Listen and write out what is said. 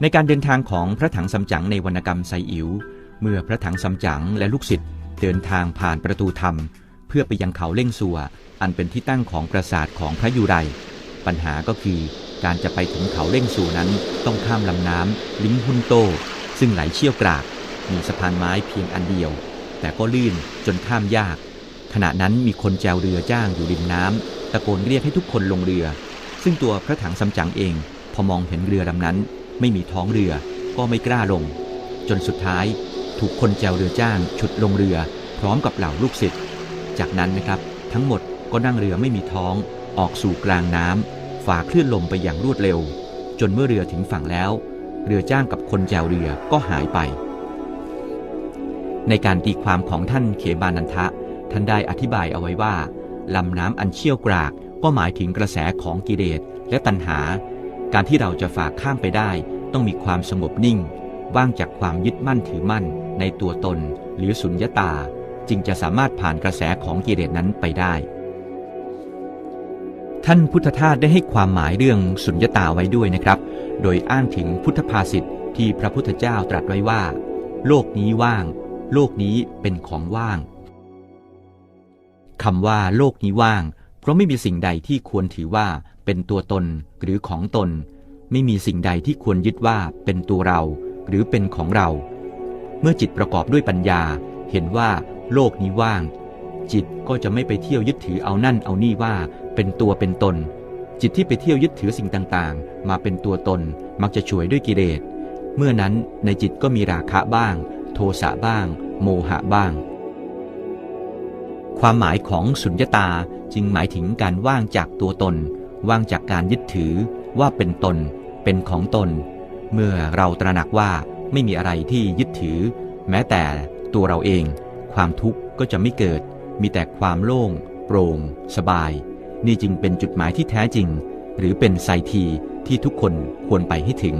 ในการเดินทางของพระถังสำจั๋งในวรรณกรรมไซอิ๋วเมื่อพระถังสำจั๋งและลูกศิษย์เดินทางผ่านประตูธรรม เพื่อไปยังเขาเล่งสัว อันเป็นที่ตั้งของปราสาทของพระยูไร ปัญหาก็คือการจะไปถึงเขาเล่งสัวนั้นต้องข้ามลำน้ำลิงฮุนโต ซึ่งไหลเชี่ยวกราก มีสะพานไม้เพียงอันเดียว แต่ก็ลื่นจนข้ามยาก ขณะนั้นมีคนแจวเรือจ้างอยู่ริมน้ำตะโกนเรียกให้ทุกคนลงเรือ ซึ่งตัวพระถังสำจั๋งเอง พอมองเห็นเรือลำนั้น ไม่มีท้องเรือก็ไม่กล้าลง จนสุดท้ายถูกคนแจวเรือจ้างฉุดลงเรือพร้อมกับเหล่าลูกศิษย์จากนั้นนะครับ ทั้งหมดก็นั่งเรือไม่มีท้องออกสู่กลางน้ำฝ่าคลื่นลมไปอย่างรวดเร็ว จนเมื่อเรือถึงฝั่งแล้ว เรือจ้างกับคนแจวเรือก็หายไป ในการตีความของท่านเขบานันทะ ท่านได้อธิบายเอาไว้ว่าลำน้ำอันเชี่ยวกรากก็หมายถึงกระแสของกิเลสและตัณหา การที่เราจะฝ่าข้ามไปได้ ต้องมีความสงบนิ่ง ว่างจากความยึดมั่นถือมั่น ในตัวตน หรือสุญญตา จึงจะสามารถผ่านกระแสของกิเลสนั้นไปได้ ท่านพุทธทาสได้ให้ความหมายเรื่องสุญญตาไว้ด้วยนะครับ โดยอ้างถึงพุทธภาษิตที่พระพุทธเจ้าตรัสไว้ว่า โลกนี้ว่าง โลกนี้เป็นของว่างคำว่าโลกนี้ว่าง เพราะไม่มีสิ่งใดที่ควรถือว่าเป็นตัวตนหรือของตน ไม่มีสิ่งใดที่ควรยึดว่าเป็นตัวเรา หรือเป็นของเรา เมื่อจิตประกอบด้วยปัญญา เห็นว่าโลกนี้ว่าง จิตก็จะไม่ไปเที่ยวยึดถือเอานั่นเอานี่ว่า เป็นตัวเป็นตน จิตที่ไปเที่ยวยึดถือสิ่งต่างๆ มาเป็นตัวตนมักจะช่วยด้วยกิเลสเมื่อนั้นในจิตก็มีราคะบ้าง โทสะบ้าง โมหะบ้าง ความหมายของสุญญตาจึงหมายถึงการว่างจากตัวตน ว่างจากการยึดถือว่าเป็นตน เป็นของตน เมื่อเราตระหนักว่าไม่มีอะไรที่ยึดถือ แม้แต่ตัวเราเอง ความทุกข์ก็จะไม่เกิด มีแต่ความโล่ง โปร่ง สบาย นี่จึงเป็นจุดหมายที่แท้จริง หรือเป็นไซทีที่ทุกคนควรไปให้ถึง